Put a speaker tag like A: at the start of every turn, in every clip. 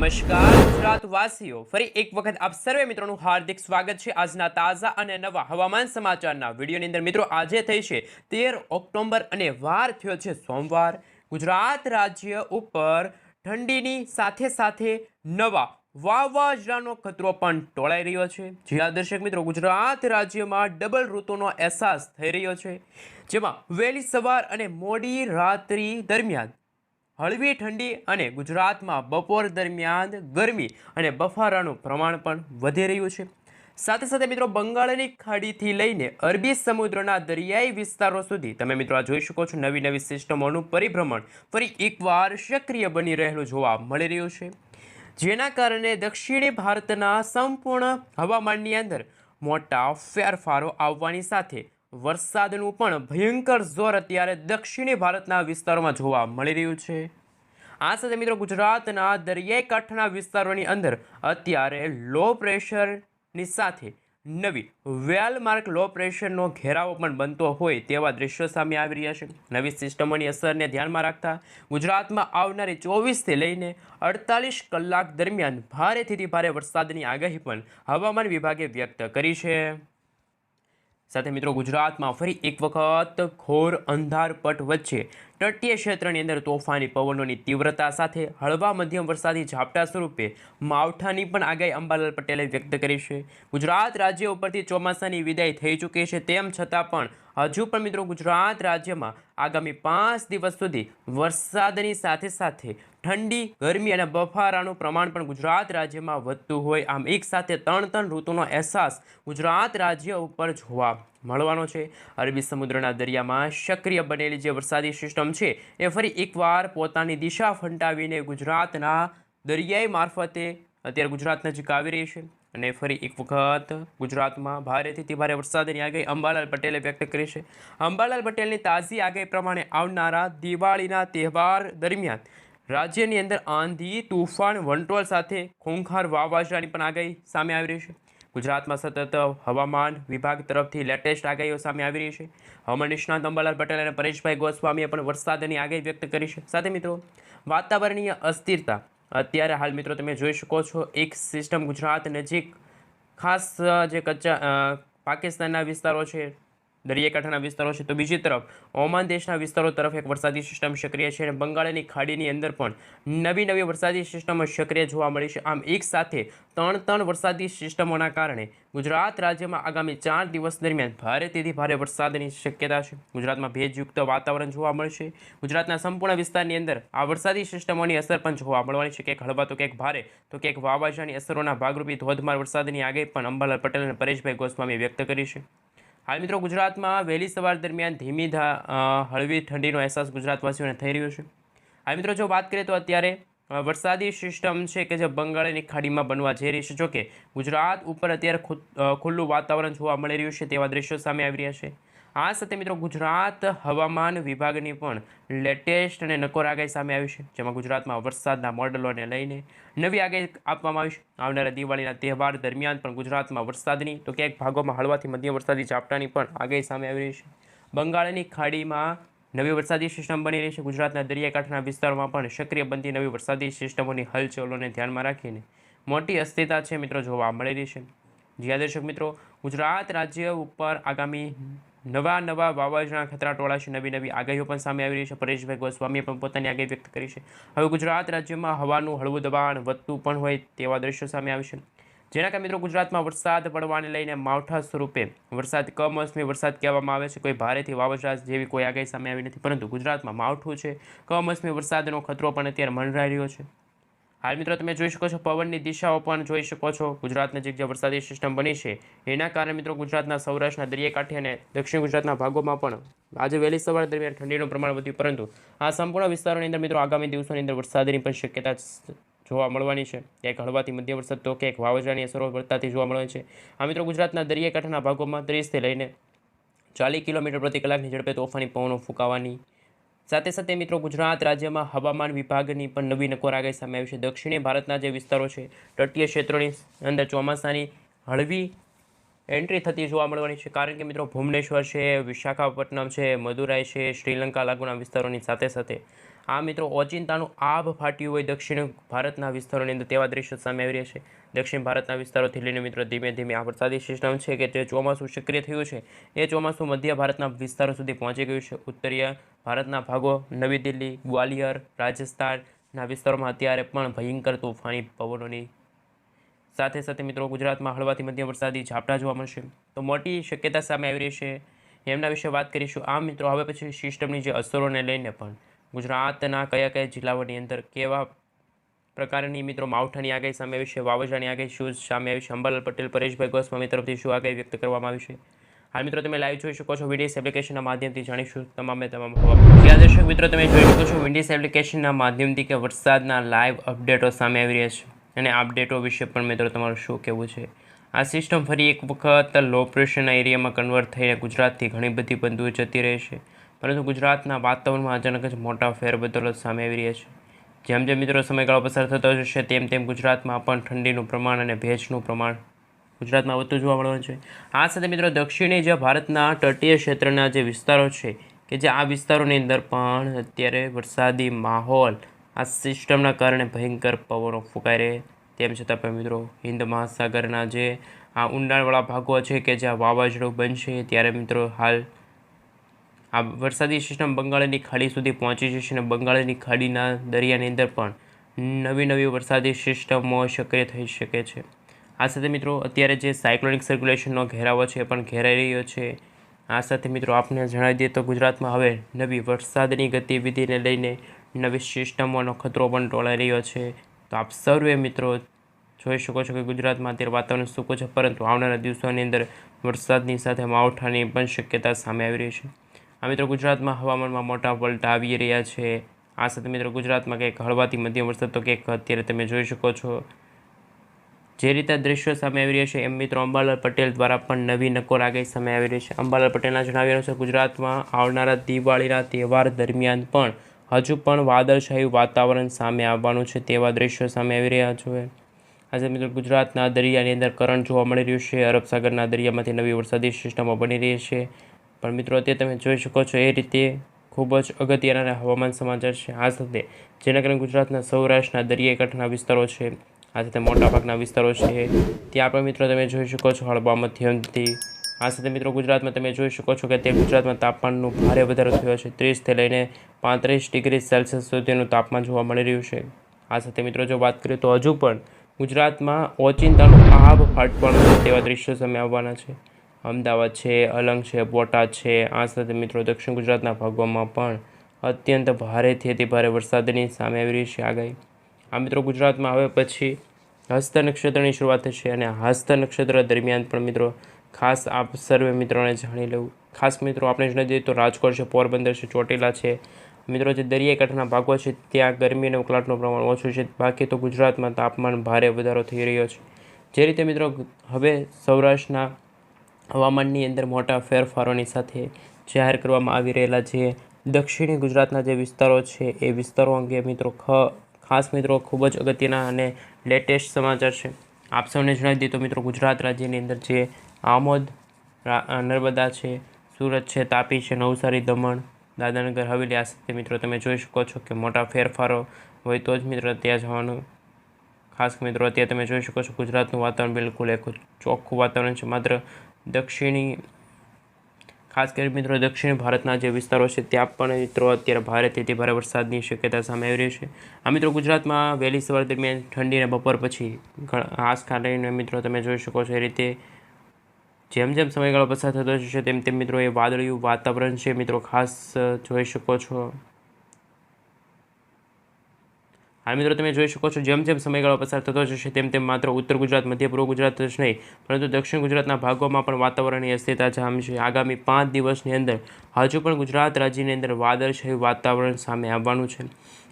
A: નમસ્કાર, ગુજરાતવાસીઓ. ફરી એક વખત આપ સર્વે મિત્રોનું હાર્દિક સ્વાગત છે આજના તાજા અને નવા હવામાન સમાચારના વિડીયોની અંદર. મિત્રો, આજે થઈ છે તેર ઓક્ટોબર અને વાર થયો છે સોમવાર. ગુજરાત રાજ્ય ઉપર ઠંડીની સાથે સાથે નવા વાવાઝોડાનો ખતરો પણ ટોળાઈ રહ્યો છે. જિલ્લા દર્શક મિત્રો, ગુજરાત રાજ્યમાં ડબલ ઋતુનો અહેસાસ થઈ રહ્યો છે, જેમાં વહેલી સવાર અને મોડી રાત્રિ દરમિયાન હળવી ઠંડી અને ગુજરાતમાં બપોર દરમિયાન ગરમી અને બફારાનું પ્રમાણ પણ વધી રહ્યું છે. સાથે સાથે મિત્રો, બંગાળની ખાડીથી લઈને અરબી સમુદ્રના દરિયાઈ વિસ્તારો સુધી તમે મિત્રો આ જોઈ શકો છો, નવી નવી સિસ્ટમોનું પરિભ્રમણ ફરી એકવાર સક્રિય બની રહેલું જોવા મળી રહ્યું છે. જેના કારણે દક્ષિણી ભારતના સંપૂર્ણ હવામાનની અંદર મોટા ફેરફારો આવવાની સાથે વરસાદનું પણ ભયંકર જોર અત્યારે દક્ષિણી ભારતના વિસ્તારોમાં જોવા મળી રહ્યું છે. આ સાથે મિત્રો ગુજરાતના દરિયાઈ કાંઠાના વિસ્તારોની અંદર અત્યારે લો પ્રેશરની સાથે નવી વેલમાર્ક લો પ્રેશરનો ઘેરાવો પણ બનતો હોય તેવા દ્રશ્યો સામે આવી રહ્યા છે. નવી સિસ્ટમોની અસરને ધ્યાનમાં રાખતા ગુજરાતમાં આવનારી ચોવીસથી લઈને અડતાલીસ કલાક દરમિયાન ભારેથી ભારે વરસાદની આગાહી પણ હવામાન વિભાગે વ્યક્ત કરી છે. સાથે મિત્રો ગુજરાતમાં ફરી એક વખત ઘોર અંધારપટ વચ્ચે તટીય ક્ષેત્રની અંદર તોફાની પવનોની તીવ્રતા સાથે હળવા મધ્યમ વરસાદી ઝાપટા સ્વરૂપે માવઠાની પણ આગાહી અંબાલાલ પટેલે વ્યક્ત કરી છે. ગુજરાત રાજ્ય ઉપરથી ચોમાસાની વિદાય થઈ ચૂકી છે તેમ છતાં પણ હજુ પણ મિત્રો ગુજરાત રાજ્યમાં આગામી પાંચ દિવસ સુધી વરસાદની સાથે સાથે ઠંડી, ગરમી અને બફારાનું પ્રમાણ પણ ગુજરાત રાજ્યમાં વધતું હોય. આમ એકસાથે ત્રણ ત્રણ ઋતુનો અહેસાસ ગુજરાત રાજ્ય ઉપર જોવા મળવાનો છે. અરબી સમુદ્રના દરિયામાં સક્રિય બનેલી જે વરસાદી સિસ્ટમ છે, એ ફરી એકવાર પોતાની દિશા ફંટાવીને ગુજરાતના દરિયાઈ મારફતે અત્યારે ગુજરાત નજીક આવી રહી છે અને ફરી એક વખત ગુજરાતમાં ભારેથી ભારે વરસાદની આગાહી અંબાલાલ પટેલે વ્યક્ત કરી છે. અંબાલાલ પટેલની તાજી આગાહી પ્રમાણે આવનારા દિવાળીના તહેવાર દરમિયાન રાજ્યની અંદર આંધી, તુફાન, વંટોળ સાથે ખૂંખાર વાવાઝોડાની પણ આગાહી સામે આવી રહી છે. ગુજરાતમાં સતત હવામાન વિભાગ તરફથી લેટેસ્ટ આગાહીઓ સામે આવી રહી છે. હવામાન નિષ્ણાંત અંબાલાલ પટેલ અને પરેશભાઈ ગોસ્વામીએ પણ વરસાદની આગાહી વ્યક્ત કરી છે. સાથે મિત્રો, વાતાવરણીય અસ્થિરતા. અત્યારે હાલ મિત્રો તમે જોઈ શકો છો, એક સિસ્ટમ ગુજરાત નજીક ખાસ જે કચ્છ પાકિસ્તાનના વિસ્તારો છે દરિયાકાંઠાના વિસ્તારો છે. તો બીજી તરફ, ઓમાન દેશના વિસ્તારો તરફ એક વરસાદી સિસ્ટમ સક્રિય છે અને બંગાળની ખાડીની અંદર પણ નવી નવી વરસાદી સિસ્ટમો સક્રિય જોવા મળી છે. આમ એક સાથે ત્રણ ત્રણ વરસાદી સિસ્ટમોના કારણે ગુજરાત રાજ્યમાં આગામી ચાર દિવસ દરમિયાન ભારેથી ભારે વરસાદની શક્યતા છે. ગુજરાતમાં ભેજયુક્ત વાતાવરણ જોવા મળશે. ગુજરાતના સંપૂર્ણ વિસ્તારની અંદર આ વરસાદી સિસ્ટમોની અસર પણ જોવા મળવાની છે. ક્યાંક હળવા તો ક્યાંક ભારે, તો ક્યાંક વાવાઝાની અસરોના ભાગરૂપે ધોધમાર વરસાદની આગાહી પણ અંબાલાલ પટેલ અને પરેશભાઈ ગોસ્વામીએ વ્યક્ત કરી છે. હાલ મિત્રો ગુજરાતમાં વહેલી સવાર દરમિયાન ધીમી હળવી ઠંડીનો અહેસાસ ગુજરાતવાસીઓને થઈ રહ્યો છે. હાલ મિત્રો જો વાત કરીએ તો અત્યારે વરસાદી સિસ્ટમ છે કે જે બંગાળની ખાડીમાં બનવા જઈ રહી છે. જોકે ગુજરાત ઉપર અત્યારે ખુલ્લું વાતાવરણ જોવા મળી રહ્યું છે તેવા દ્રશ્યો સામે આવી રહ્યા છે. આ સાથે મિત્રો ગુજરાત હવામાન વિભાગની પણ લેટેસ્ટ અને નકોર આગાહી સામે આવી છે, જેમાં ગુજરાતમાં વરસાદના મોડલોને લઈને નવી આગાહી આપવામાં આવી છે. આવનારા દિવાળીના તહેવાર દરમિયાન પણ ગુજરાતમાં વરસાદની, તો ક્યાંક ભાગોમાં હળવાથી મધ્યમ વરસાદી ઝાપટાની પણ આગાહી સામે આવી રહી છે. બંગાળની ખાડીમાં નવી વરસાદી સિસ્ટમ બની રહી છે. ગુજરાતના દરિયાકાંઠાના વિસ્તારોમાં પણ સક્રિય બનતી નવી વરસાદી સિસ્ટમોની હલચલોને ધ્યાનમાં રાખીને મોટી અસ્થિરતા છે મિત્રો જોવા મળી રહી છે. જ્યાં દર્શક મિત્રો, ગુજરાત રાજ્ય ઉપર આગામી નવા નવા વાવાઝોડા ખતરા ટોળાશે. નવી નવી આગાહીઓ પણ સામે આવી રહી છે. પરેશભાઈ ગોસ્વામીએ પણ પોતાની આગાહી વ્યક્ત કરી છે. હવે ગુજરાત રાજ્યમાં હવાનું હળવું દબાણ વધતું પણ હોય તેવા દ્રશ્યો સામે આવશે જેના કારણે મિત્રો ગુજરાતમાં વરસાદ પડવાને લઈને માવઠા સ્વરૂપે વરસાદ કમોસમી વરસાદ કહેવામાં આવે છે. કોઈ ભારેથી વાવાઝા જેવી કોઈ આગાહી સામે આવી નથી, પરંતુ ગુજરાતમાં માવઠું છે. કમોસમી વરસાદનો ખતરો પણ અત્યારે મંડરાઈ રહ્યો છે. હાલ મિત્રો તમે જોઈ શકો છો, પવનની દિશાઓ પણ જોઈ શકો છો. ગુજરાત નજીક જે વરસાદી સિસ્ટમ બની છે, એના કારણે મિત્રો ગુજરાતના સૌરાષ્ટ્રના દરિયાકાંઠે અને દક્ષિણ ગુજરાતના ભાગોમાં પણ આજે વહેલી સવાર દરમિયાન ઠંડીનું પ્રમાણ વધ્યું, પરંતુ આ સંપૂર્ણ વિસ્તારોની અંદર મિત્રો આગામી દિવસોની અંદર વરસાદની પણ શક્યતા જોવા મળવાની છે. ક્યાંક હળવાથી મધ્ય વરસાદ તો ક્યાંક વાવાઝોડાની અસરો વર્તાતી જોવા મળવાની છે. આ મિત્રો ગુજરાતના દરિયાકાંઠાના ભાગોમાં ત્રીસથી લઈને ચાલીસ કિલોમીટર પ્રતિ કલાકની ઝડપે તોફાની પવનો ફૂંકાવાની. સાથે સાથે મિત્રો ગુજરાત રાજ્યમાં હવામાન વિભાગની પણ નવી નકોર આગાહી સામે આવી છે. દક્ષિણી ભારતના જે વિસ્તારો છે, તટીય ક્ષેત્રોની અંદર ચોમાસાની હળવી એન્ટ્રી થતી જોવા મળવાની છે. કારણ કે મિત્રો ભુવનેશ્વર છે, વિશાખાપટ્ટનમ છે, મદુરાઈ છે, શ્રીલંકા લાગુના વિસ્તારોની સાથે સાથે આ મિત્રો ઓચિંતાનું આભ ફાટ્યું હોય દક્ષિણ ભારતના વિસ્તારોની અંદર તેવા દ્રશ્યો સામે આવી રહ્યા છે. દક્ષિણ ભારતના વિસ્તારોથી લઈને મિત્રો ધીમે ધીમે આ વરસાદી સિસ્ટમ છે કે જે ચોમાસું સક્રિય થયું છે. એ ચોમાસું મધ્ય ભારતના વિસ્તારો સુધી પહોંચી ગયું છે. ઉત્તરીય ભારતના ભાગો નવી દિલ્હી, ગ્વાલિયર, રાજસ્થાનના વિસ્તારોમાં અત્યારે પણ ભયંકર તોફાની પવનોની સાથે સાથે મિત્રો ગુજરાતમાં હળવાથી મધ્યમ વરસાદી ઝાપટા જોવા મળશે. તો મોટી શક્યતા સામે આવી રહી છે. એમના વિશે વાત કરીશું. આ મિત્રો હવે પછી સિસ્ટમની જે અસરોને લઈને પણ. ગુજરાતના કયા કયા જિલ્લાઓની અંદર કેવા પ્રકારની મિત્રો માવઠાની આગાહી સામે આવી છે? વાવાઝાની આગાહી શું સામે આવી છે? અંબાલાલ પટેલ, પરેશભાઈ ગોસ્વામી તરફથી શું આગાહી વ્યક્ત કરવામાં આવી છે? હાલ મિત્રો તમે લાઈવ જોઈ શકો છો. વિડીસ એપ્લિકેશનના માધ્યમથી જાણીશું તમામે તમામ જ્યાં દર્શક મિત્રો, તમે જોઈ શકો છો વિન્ડીસ એપ્લિકેશનના માધ્યમથી કે વરસાદના લાઈવ અપડેટો સામે આવી રહ્યા છે. અને અપડેટો વિશે પણ મિત્રો તમારું શું કહેવું છે? આ સિસ્ટમ ફરી એક વખત લો પ્રેશરના એરિયામાં કન્વર્ટ થઈને ગુજરાતથી ઘણી બધી બંધુઓ જતી રહે છે. પરંતુ ગુજરાતના વાતાવરણમાં અચાનક જ મોટા ફેરબદલો સામે આવી રહ્યા છે. જેમ જેમ મિત્રો સમયગાળો પસાર થતો જશે, તેમ તેમ ગુજરાતમાં પણ ઠંડીનું પ્રમાણ અને ભેજનું પ્રમાણ ગુજરાતમાં વધતું જોવા મળવાનું છે. આ સાથે મિત્રો દક્ષિણી જે ભારતના તટીય ક્ષેત્રના જે વિસ્તારો છે, કે જે આ વિસ્તારોની અંદર પણ અત્યારે વરસાદી માહોલ આ સિસ્ટમના કારણે ભયંકર પવનો ફૂંકાઈ રહે. તેમ છતાં પણ મિત્રો હિન્દ મહાસાગરના જે આ ઊંડાણવાળા ભાગો છે, કે જ્યાં વાવાઝોડું બનશે, ત્યારે મિત્રો હાલ આ વરસાદી સિસ્ટમ બંગાળની ખાડી સુધી પહોંચી જશે અને બંગાળની ખાડીના દરિયાની અંદર પણ નવી નવી વરસાદી સિસ્ટમો સક્રિય થઈ શકે છે. આ સાથે મિત્રો, અત્યારે જે સાયક્લોનિક સર્ક્યુલેશનનો ઘેરાવો છે એ પણ ઘેરાઈ રહ્યો છે. આ સાથે મિત્રો, આપને જણાવી દઈએ તો ગુજરાતમાં હવે નવી વરસાદની ગતિવિધિને લઈને નવી સિસ્ટમોનો ખતરો પણ ટોળાઈ રહ્યો છે. તો આપ સર્વે મિત્રો જોઈ શકો છો કે ગુજરાતમાં અત્યારે વાતાવરણ સૂકું છે, પરંતુ આવનારા દિવસોની અંદર વરસાદની સાથે માવઠાની પણ શક્યતા સામે આવી રહી છે. આ મિત્રો, ગુજરાતમાં હવામાનમાં મોટા પલટા આવી રહ્યા છે. આ સાથે મિત્રો, ગુજરાતમાં કંઈક હળવાથી મધ્યમ વરસાદ તો કંઈક અત્યારે તમે જોઈ શકો છો. જે રીતે દ્રશ્યો સામે આવી રહ્યા છે, એમ મિત્રો, અંબાલાલ પટેલ દ્વારા પણ નવી નકોર આગાહી સામે આવી રહી છે. અંબાલાલ પટેલના જણાવ્યા અનુસાર, ગુજરાતમાં આવનારા દિવાળીના તહેવાર દરમિયાન પણ હજુ પણ વાદળછાયું વાતાવરણ સામે આવવાનું છે તેવા દ્રશ્યો સામે આવી રહ્યા છે. આજે મિત્રો, ગુજરાતના દરિયાની અંદર કરંટ જોવા મળી રહ્યું છે. અરબ સાગરના દરિયામાંથી નવી વરસાદી સિસ્ટમો બની રહી છે. પણ મિત્રો, અત્યારે તમે જોઈ શકો છો એ રીતે ખૂબ જ અગત્યના હવામાન સમાચાર છે. આ સાથે જેના કારણે ગુજરાતના સૌરાષ્ટ્રના દરિયાઈ કાંઠાના વિસ્તારો છે, આ સાથે મોટાભાગના વિસ્તારો છે. ત્યાં પણ મિત્રો તમે જોઈ શકો છો હળવા મધ્યમથી. આ સાથે મિત્રો, ગુજરાતમાં તમે જોઈ શકો છો કે તે ગુજરાતમાં તાપમાનનું ભારે વધારો થયો છે. ત્રીસથી લઈને પાંત્રીસ ડિગ્રી સેલ્સિયસ સુધીનું તાપમાન જોવા મળી રહ્યું છે. આ સાથે મિત્રો, જો વાત કરીએ તો હજુ પણ ગુજરાતમાં ઓચિંતાનું આભ પણ તેવા દ્રશ્યો સામે આવવાના છે. અમદાવાદ છે, અલંગ છે, બોટાદ છે. આ સાથે મિત્રો દક્ષિણ ગુજરાતના ભાગોમાં પણ અત્યંત ભારેથી અતિ ભારે વરસાદની સામે આવી રહી છે આગાહી. આ મિત્રો ગુજરાતમાં હવે પછી હસ્ત નક્ષત્રની શરૂઆત થશે અને હસ્ત નક્ષત્ર દરમિયાન પણ મિત્રો ખાસ આપ સર્વે મિત્રોને જાણી લેવું. ખાસ મિત્રો આપણે જણાવી દઈએ તો રાજકોટ છે, પોરબંદર છે, ચોટીલા છે. મિત્રો જે દરિયાકાંઠાના ભાગો છે, ત્યાં ગરમી અને ઉકળાટનું પ્રમાણ ઓછું છે. બાકી તો ગુજરાતમાં તાપમાન ભારે વધારો થઈ રહ્યો છે. જે રીતે મિત્રો હવે સૌરાષ્ટ્રના હવામાનની અંદર મોટા ફેરફારોની સાથે જાહેર કરવામાં આવી રહેલા જે દક્ષિણી ગુજરાતના જે વિસ્તારો છે, એ વિસ્તારો અંગે મિત્રો ખ, ખાસ મિત્રો ખૂબ જ અગત્યના અને લેટેસ્ટ સમાચાર છે. આપ સૌને જણાવી દઈએ તો મિત્રો ગુજરાત રાજ્યની અંદર જે આમોદ નર્મદા છે, સુરત છે, તાપી છે, નવસારી, દમણ દાદાનગર હવેલી આ સાથે મિત્રો તમે જોઈ શકો છો કે મોટા ફેરફારો હોય તો જ મિત્રો ત્યાં જવાનું ખાસ મિત્રો અત્યારે તમે જોઈ શકો છો ગુજરાતનું વાતાવરણ બિલકુલ એક ચોખ્ખું વાતાવરણ છે. માત્ર દક્ષિણી, ખાસ કરી મિત્રો દક્ષિણ ભારતના જે વિસ્તારો છે, ત્યાં પણ મિત્રો અત્યારે ભારેથી ભારે વરસાદની શક્યતા સામે આવી રહી છે. આ મિત્રો ગુજરાતમાં વહેલી સવાર દરમિયાન ઠંડી અને બપોર પછી ખાસ કરીને મિત્રો તમે જોઈ શકો છો એ રીતે જેમ જેમ સમયગાળો પસાર થતો જશે, તેમ તેમ મિત્રો એ વાદળિયું વાતાવરણ છે. મિત્રો ખાસ જોઈ શકો છો. હાલ મિત્રો, તમે જોઈ શકો છો, જેમ જેમ સમયગાળો પસાર થતો જશે, તેમ તેમ માત્ર ઉત્તર ગુજરાત, મધ્ય પૂર્વ ગુજરાત જ નહીં, પરંતુ દક્ષિણ ગુજરાતના ભાગોમાં પણ વાતાવરણની અસ્થિરતા જામશે આગામી પાંચ દિવસની અંદર હજુ પણ ગુજરાત રાજ્યની અંદર વાદળછાયું વાતાવરણ સામે આવવાનું છે.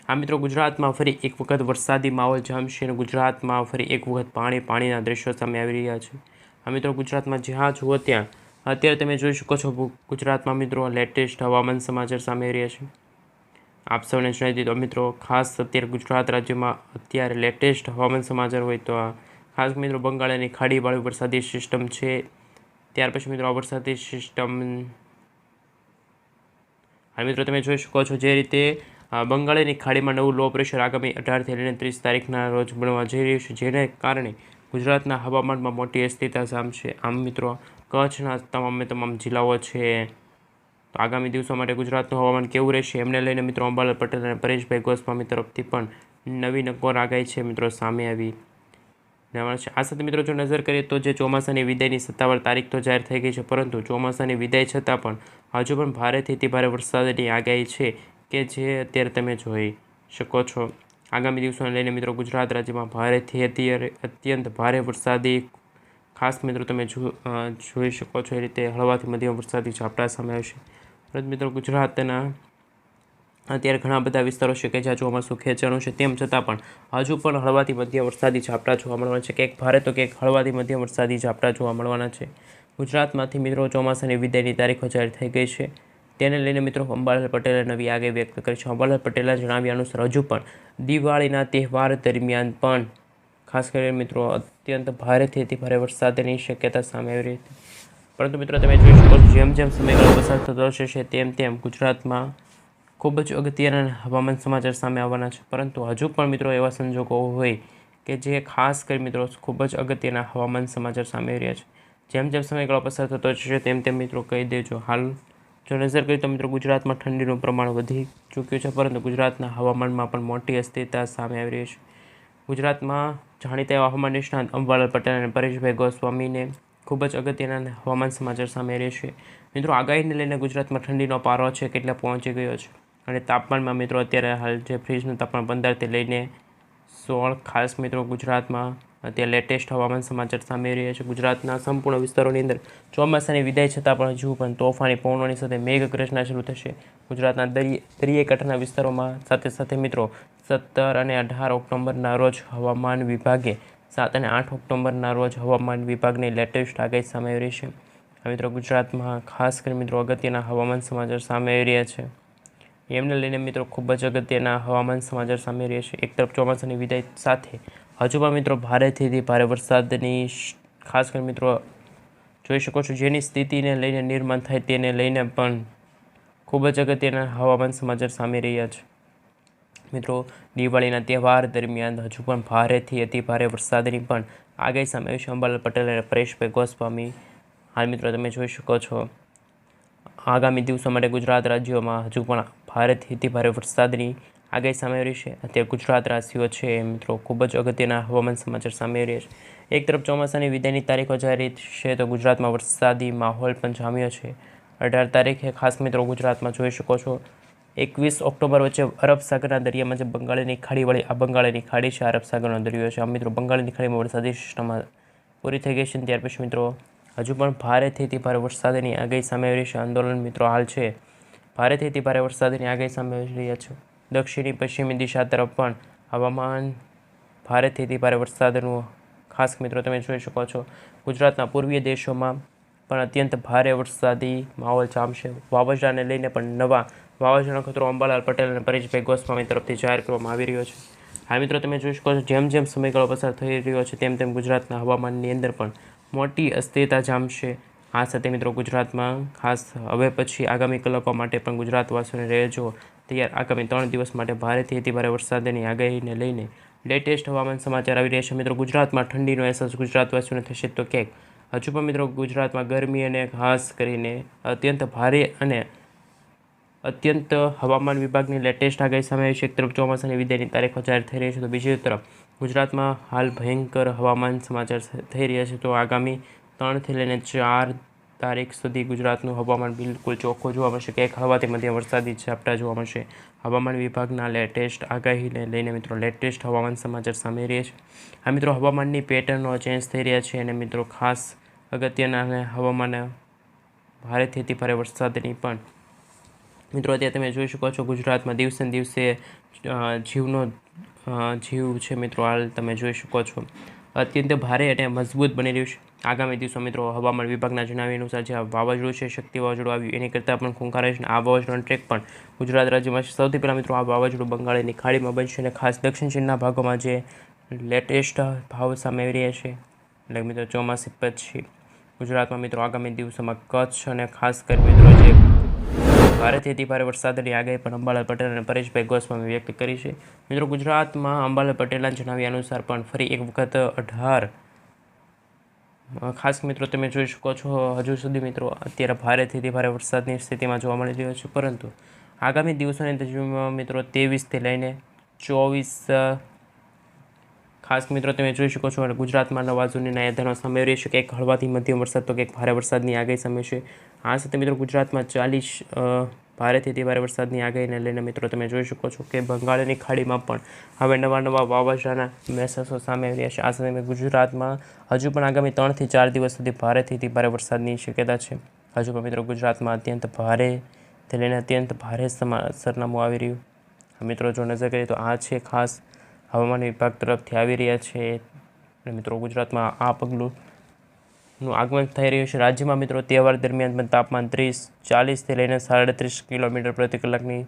A: આ મિત્રો, ગુજરાતમાં ફરી એક વખત વરસાદી માહોલ જામશે અને ગુજરાતમાં ફરી એક વખત પાણી, પાણીના દ્રશ્યો સામે આવી રહ્યા છે. આ મિત્રો, ગુજરાતમાં જ્યાં જુઓ ત્યાં અત્યારે તમે જોઈ શકો છો ગુજરાતમાં મિત્રો લેટેસ્ટ હવામાન સમાચાર સામે આવી રહ્યા છે. આપ સૌને જણાવી દીધો. મિત્રો, ખાસ અત્યારે ગુજરાત રાજ્યમાં અત્યારે લેટેસ્ટ હવામાન સમાચાર હોય તો આ ખાસ મિત્રો બંગાળની ખાડીવાળી વરસાદી સિસ્ટમ છે. ત્યાર પછી મિત્રો આ વરસાદી સિસ્ટમ હા મિત્રો, તમે જોઈ શકો છો જે રીતે બંગાળની ખાડીમાં નવું લો પ્રેશર આગામી અઢારથી લઈને ત્રીસ તારીખના રોજ બનવા જઈ રહ્યું છે, જેને કારણે ગુજરાતના હવામાનમાં મોટી અસ્થિરતા છે. આમ મિત્રો, કચ્છના તમામે તમામ જિલ્લાઓ છે. આગામી દિવસો માટે ગુજરાતનું હવામાન કેવું રહેશે એમને લઈને મિત્રો અંબાલાલ પટેલ અને પરેશભાઈ ગોસ્વામી તરફથી પણ નવી નકોર આગાહી છે મિત્રો સામે આવી. રહેવાનું છે આ સાથે મિત્રો જો નજર કરીએ તો જે ચોમાસાની વિદાયની સત્તાવાર તારીખ તો જાહેર થઈ ગઈ છે, પરંતુ ચોમાસાની વિદાય છતાં પણ હજુ પણ ભારેથી અતિ ભારે વરસાદની આગાહી છે કે જે અત્યારે તમે જોઈ શકો છો. આગામી દિવસોને લઈને મિત્રો ગુજરાત રાજ્યમાં ભારેથી અત્યારે અત્યંત ભારે વરસાદી ખાસ મિત્રો તમે જોઈ શકો છો એ રીતે હળવાથી મધ્યમ વરસાદી ઝાપટા સામે આવશે. મિત્રો ગુજરાતના અત્યારે ઘણા બધા વિસ્તારો છે કે જ્યાં ચોમાસું ખેંચાણું છે તેમ છતાં પણ હજુ પણ હળવાથી મધ્યમ વરસાદી ઝાપટા જોવા મળવાના છે. ક્યાંક ભારે તો ક્યાંક હળવાથી મધ્યમ વરસાદી ઝાપટા જોવા મળવાના છે. ગુજરાતમાંથી મિત્રો ચોમાસાની વિદાયની તારીખો જાહેર થઈ ગઈ છે. તેને લઈને મિત્રો અંબાલાલ પટેલે નવી આગે વ્યક્ત કરી છે. અંબાલાલ પટેલે જણાવ્યા અનુસાર હજુ પણ દિવાળીના તહેવાર દરમિયાન પણ ખાસ કરીને મિત્રો અત્યંત ભારેથી અતિ ભારે વરસાદની શક્યતા સામે આવી રહી હતી. પરંતુ મિત્રો, તમે જોઈ શકો છો, જેમ જેમ સમયગાળો પસાર થતો હશે તેમ તેમ ગુજરાતમાં ખૂબ જ અગત્યના હવામાન સમાચાર સામે આવવાના છે. પરંતુ હજુ પણ મિત્રો, એવા સંજોગો હોય કે જે ખાસ કરી મિત્રો, ખૂબ જ અગત્યના હવામાન સમાચાર સામે રહ્યા છે. જેમ જેમ સમયગાળો પસાર થતો જશે તેમ તેમ મિત્રો, કહી દેજો. હાલ જો નજર કરીએ તો મિત્રો, ગુજરાતમાં ઠંડીનું પ્રમાણ વધી ચૂક્યું છે, પરંતુ ગુજરાતના હવામાનમાં પણ મોટી અસ્થિરતા સામે આવી રહી છે. ગુજરાતમાં જાણીતા એવા હવામાન નિષ્ણાંત અંબાલાલ પટેલ અને પરેશભાઈ ગોસ્વામીને ખૂબ જ અગત્યના હવામાન સમાચાર સામે રહેશે. મિત્રો, આગાહીને લઈને ગુજરાતમાં ઠંડીનો પારો છે કેટલા પહોંચી ગયો છે? અને તાપમાનમાં મિત્રો, અત્યારે હાલ જે ફ્રીજનું તાપમાન પંદરથી લઈને સોળ ખાસ મિત્રો ગુજરાતમાં અત્યારે લેટેસ્ટ હવામાન સમાચાર સામે રહ્યા છે. ગુજરાતના સંપૂર્ણ વિસ્તારોની અંદર ચોમાસાની વિદાય છતાં પણ હજુ પણ તોફાની, પવનોની સાથે મેઘગર્જના શરૂ થશે. ગુજરાતના દરિયે કાંઠાના વિસ્તારોમાં સાથે સાથે મિત્રો, સત્તર અને અઢાર ઓક્ટોબરના રોજ હવામાન વિભાગે સાત અને આઠ ઓક્ટોબરના રોજ હવામાન વિભાગની લેટેસ્ટ આગાહી સામે આવી છે. મિત્રો ગુજરાતમાં ખાસ કરી મિત્રો અગત્યના હવામાન સમાચાર સામે આવી રહ્યા છે. એમને લઈને મિત્રો ખૂબ જ અગત્યના હવામાન સમાચાર સામે રહ્યા છે. એક તરફ ચોમાસાની વિદાય સાથે હજુ પણ મિત્રો ભારેથી ભારે વરસાદની ખાસ કરી મિત્રો જોઈ શકો છો જેની સ્થિતિને લઈને નિર્માણ થાય તેને લઈને પણ ખૂબ જ અગત્યના હવામાન સમાચાર સામે રહ્યા છે. મિત્રો, દિવાળીના તહેવાર દરમિયાન હજુ પણ ભારેથી અતિ ભારે વરસાદની પણ આગાહી સામે અંબાલાલ પટેલ અને પરેશભાઈ ગોસ્વામી. હાલ મિત્રો, તમે જોઈ શકો છો, આગામી દિવસો માટે ગુજરાત રાજ્યોમાં હજુ પણ ભારેથી અતિ ભારે વરસાદની આગાહી સામે આવી છે. અત્યારે ગુજરાત રાશિઓ છે, મિત્રો, ખૂબ જ અગત્યના હવામાન સમાચાર સામે રહ્યા છે. એક તરફ ચોમાસાની વિદાયની તારીખો જાહેર છે તો ગુજરાતમાં વરસાદી માહોલ પણ જામ્યો છે. અઢાર તારીખે ખાસ મિત્રો ગુજરાતમાં જોઈ શકો છો એકવીસ ઓક્ટોબર વચ્ચે અરબ સાગરના દરિયામાં જે બંગાળની ખાડીવાળી આ બંગાળની ખાડી છે અરબ સાગરનો દરિયો છે. આ મિત્રો, બંગાળની ખાડીમાં વરસાદી સિસ્ટમમાં પૂરી થઈ ગઈ છે. ત્યાર પછી મિત્રો, હજુ પણ ભારેથી ભારે વરસાદની આગાહી સામે આવી છે. આંદોલન મિત્રો હાલ છે. ભારેથી અતિ ભારે વરસાદની આગાહી સામે આવી રહ્યા છે. દક્ષિણી પશ્ચિમી દિશા તરફ પણ હવામાન ભારેથી ભારે વરસાદનું ખાસ મિત્રો તમે જોઈ શકો છો. ગુજરાતના પૂર્વીય દેશોમાં પણ અત્યંત ભારે વરસાદી માહોલ જામશે વાવાઝોડાને લઈને પણ નવા વાવાઝોડાનો ખતરો અંબાલાલ પટેલ અને પરેશભાઈ ગોસ્વામી તરફથી જાહેર કરવામાં આવી રહ્યો છે. હા મિત્રો, તમે જોઈ શકો છો, જેમ જેમ સમયગાળો પસાર થઈ રહ્યો છે, તેમ તેમ ગુજરાતના હવામાનની અંદર પણ મોટી અસ્થિરતા જામશે. આ સાથે મિત્રો, ગુજરાતમાં ખાસ હવે પછી આગામી કલાકો માટે પણ ગુજરાતવાસીઓને રહેજો. તૈયાર આગામી ત્રણ દિવસ માટે ભારેથી અતિ ભારે વરસાદની આગાહીને લઈને લેટેસ્ટ હવામાન સમાચાર આવી રહ્યા છે. મિત્રો, ગુજરાતમાં ઠંડીનો અહેસાસ ગુજરાતવાસીઓને થશે તો ક્યાંક? હજુ પણ મિત્રો, ગુજરાતમાં ગરમી અને ખાસ કરીને અત્યંત ભારે અને અત્યંત હવામાન વિભાગની લેટેસ્ટ આગાહી સામે આવી છે. એક તરફ ચોમાસાની વિદાયની તારીખો જાહેર થઈ રહી છે તો બીજી તરફ ગુજરાતમાં હાલ ભયંકર હવામાન સમાચાર થઈ રહ્યા છે તો આગામી ત્રણથી લઈને ચાર તારીખ સુધી ગુજરાતનું હવામાન બિલકુલ ચોખ્ખું જોવા મળશે. ક્યાંક હળવાથી મધ્યમ વરસાદી ઝાપટા જોવા મળશે. હવામાન વિભાગના લેટેસ્ટ આગાહીને લઈને મિત્રો લેટેસ્ટ હવામાન સમાચાર સામે રહ્યા છે. આ મિત્રો, હવામાનની પેટર્નો ચેન્જ થઈ રહ્યા છે અને મિત્રો ખાસ અગત્યના હવામાન ભારેથી અતિ ભારે વરસાદની પણ મિત્રો, અત્યારે તમે જોઈ શકો છો ગુજરાતમાં દિવસે દિવસે જીવનો જીવ છે મિત્રો, હાલ તમે જોઈ શકો છો. અત્યંત ભારે અને મજબૂત બની રહ્યું છે. આગામી દિવસો મિત્રો, હવામાન વિભાગના જણાવ્યા અનુસાર જે વાવાઝોડું છે, શક્તિ વાવાઝોડું આવ્યું, એની કરતાં પણ ખૂંખારે છે આ વાવાઝોડાનો ટ્રેક પણ ગુજરાત રાજ્યમાં સૌથી પહેલાં મિત્રો, આ વાવાઝોડું બંગાળની ખાડીમાં બનશે અને ખાસ દક્ષિણ ચીનના ભાગોમાં જે લેટેસ્ટ ભાવ સામે આવી રહ્યા છે. એટલે મિત્રો, ચોમાસી પછી ગુજરાતમાં મિત્રો, આગામી દિવસોમાં કચ્છ અને ખાસ કરી મિત્રો, જે ભારેથી અતિ ભારે વરસાદની આગાહી પણ અંબાલાલ પટેલ અને પરેશભાઈ ગોસ્વામી વ્યક્ત કરી છે. મિત્રો, ગુજરાતમાં અંબાલાલ પટેલના જણાવ્યા અનુસાર પણ ફરી એક વખત અઢાર. ખાસ મિત્રો, તમે જોઈ શકો છો, હજુ સુધી મિત્રો, અત્યારે ભારેથી અતિ ભારે વરસાદની સ્થિતિમાં જોવા મળી રહ્યો છે. પરંતુ આગામી દિવસોની તજવીમાં મિત્રો તેવીસથી લઈને ચોવીસ ખાસ મિત્રો, તમે જોઈ શકો છો અને ગુજરાતમાં નવા જૂનીના યાદનો સમય રહેશે કે એક હળવાથી મધ્યમ વરસાદ તો કે ભારે વરસાદની આગાહી સમય છે. આ સાથે મિત્રો, ગુજરાતમાં ચાલીસ ભારેથી અતિ ભારે વરસાદની આગાહીને લઈને મિત્રો, તમે જોઈ શકો છો કે બંગાળની ખાડીમાં પણ હવે નવા નવા વાવાઝોડાના મેસેસો સામે આવી રહ્યા છે. આ સાથે ગુજરાતમાં હજુ પણ આગામી ત્રણથી ચાર દિવસ સુધી ભારેથી અતિ ભારે વરસાદની શક્યતા છે. હજુ પણ મિત્રો, ગુજરાતમાં અત્યંત ભારેથી લઈને અત્યંત ભારે સરનામું આવી રહ્યું. મિત્રો, જો નજર કરીએ તો આ છે ખાસ હવામાન વિભાગ તરફથી આવી રહ્યા છે. મિત્રો, ગુજરાતમાં આ પગલું નું આગમન થઈ રહ્યું છે. રાજ્યમાં મિત્રો તહેવાર દરમિયાન પણ તાપમાન ત્રીસ ચાલીસથી લઈને સાડત્રીસ કિલોમીટર પ્રતિ કલાકની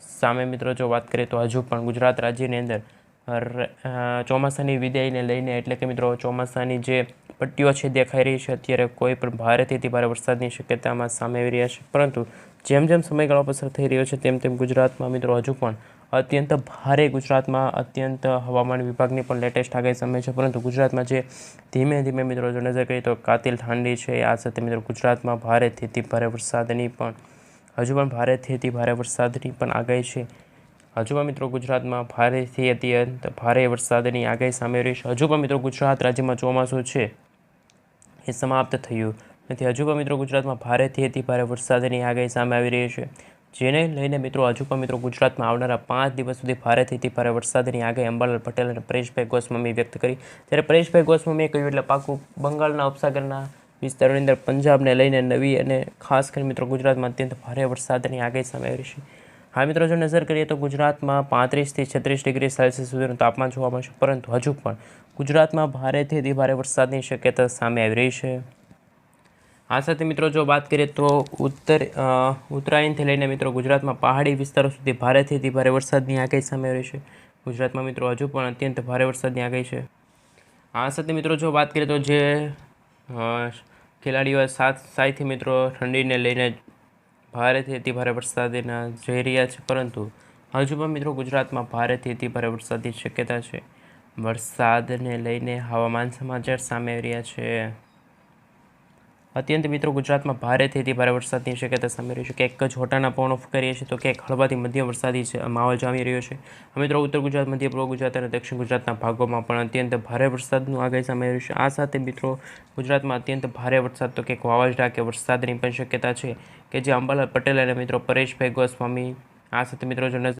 A: સામે મિત્રો જો વાત કરીએ તો હજુ પણ ગુજરાત રાજ્યની અંદર ચોમાસાની વિદાયને લઈને એટલે કે મિત્રો ચોમાસાની જે પટ્ટીઓ છે દેખાઈ રહી છે, અત્યારે કોઈ પણ ભારેથી ભારે વરસાદની શક્યતામાં સામે આવી રહ્યા છે. પરંતુ જેમ જેમ સમયગાળો પસાર થઈ રહ્યો છે, તેમ તેમ ગુજરાતમાં મિત્રો હજુ પણ અત્યંત ભારે ગુજરાતમાં અત્યંત હવામાન વિભાગની પણ લેટેસ્ટ આગાહી સમય છે. પરંતુ ગુજરાતમાં જે ધીમે ધીમે મિત્રો જો નજર કરીએ તો કાતિલ ઠંડી છે. આ સાથે મિત્રો ગુજરાતમાં ભારેથી અતિ ભારે વરસાદની પણ, હજુ પણ ભારેથી અતિ ભારે વરસાદની પણ આગાહી છે. હજુ પણ મિત્રો ગુજરાતમાં ભારેથી અત્યંત ભારે વરસાદની આગાહી સામે રહી છે. હજુ પણ મિત્રો ગુજરાત રાજ્યમાં ચોમાસું છે. એ સમાપ્ત થયું નથી. હજુ પણ મિત્રો ગુજરાતમાં ભારેથી અતિ ભારે વરસાદની આગાહી સામે આવી રહી છે. જેને લઈને મિત્રો હજુ પણ મિત્રો ગુજરાતમાં આવનારા પાંચ દિવસ સુધી ભારેથી અતિ ભારે વરસાદની આગાહી અંબાલાલ પટેલ અને પરેશભાઈ ગોસ્વામીએ વ્યક્ત કરી. ત્યારે પરેશભાઈ ગોસ્વામીએ કહ્યું એટલે પાકું બંગાળના ઉપસાગરના વિસ્તારોની અંદર પંજાબને લઈને નવી અને ખાસ કરીને મિત્રો ગુજરાતમાં અત્યંત ભારે વરસાદની આગાહી સામે આવી છે. હા મિત્રો, જો નજર કરીએ તો ગુજરાતમાં પાંત્રીસથી છત્રીસ ડિગ્રી સેલ્સિયસ સુધીનું તાપમાન જોવા મળશે પરંતુ હજુ પણ ગુજરાતમાં ભારેથી અતિ ભારે વરસાદની શક્યતા સામે આવી રહી છે. આ સાથે મિત્રો, જો વાત કરીએ તો ઉત્તર ઉત્તરાયણથી લઈને મિત્રો ગુજરાતમાં પહાડી વિસ્તારો સુધી ભારેથી અતિ ભારે વરસાદની આગાહી સામે રહી છે. ગુજરાતમાં મિત્રો હજુ પણ અત્યંત ભારે વરસાદની આગાહી છે. આ સાથે મિત્રો, જો વાત કરીએ તો જે ખેલાડીઓ સાત સાઈથી મિત્રો ઠંડીને લઈને ભારેથી અતિ ભારે વરસાદના જઈ રહ્યા છે, પરંતુ હજુ પણ મિત્રો ગુજરાતમાં ભારેથી અતિ ભારે વરસાદની શક્યતા છે. વરસાદને લઈને હવામાન સમાચાર સામે રહ્યા છે. અત્યંત મિત્રો ગુજરાતમાં ભારેથી અતિ ભારે વરસાદની શક્યતા સામે રહી છે. ક્યાંક હોટાના પવન ઓફ કરીએ છીએ તો ક્યાંક હળવાથી મધ્યમ વરસાદી છે, માહોલ જામી રહ્યો છે. મિત્રો, ઉત્તર ગુજરાત, મધ્ય પૂર્વ ગુજરાત અને દક્ષિણ ગુજરાતના ભાગોમાં પણ અત્યંત ભારે વરસાદનું આગાહી સામે રહ્યું છે. આ સાથે મિત્રો, ગુજરાતમાં અત્યંત ભારે વરસાદ તો ક્યાંક વાવાઝોડા કે વરસાદની પણ શક્યતા છે કે જે અંબાલાલ પટેલ અને મિત્રો પરેશભાઈ ગોસ્વામી, આ સાથે મિત્રો જો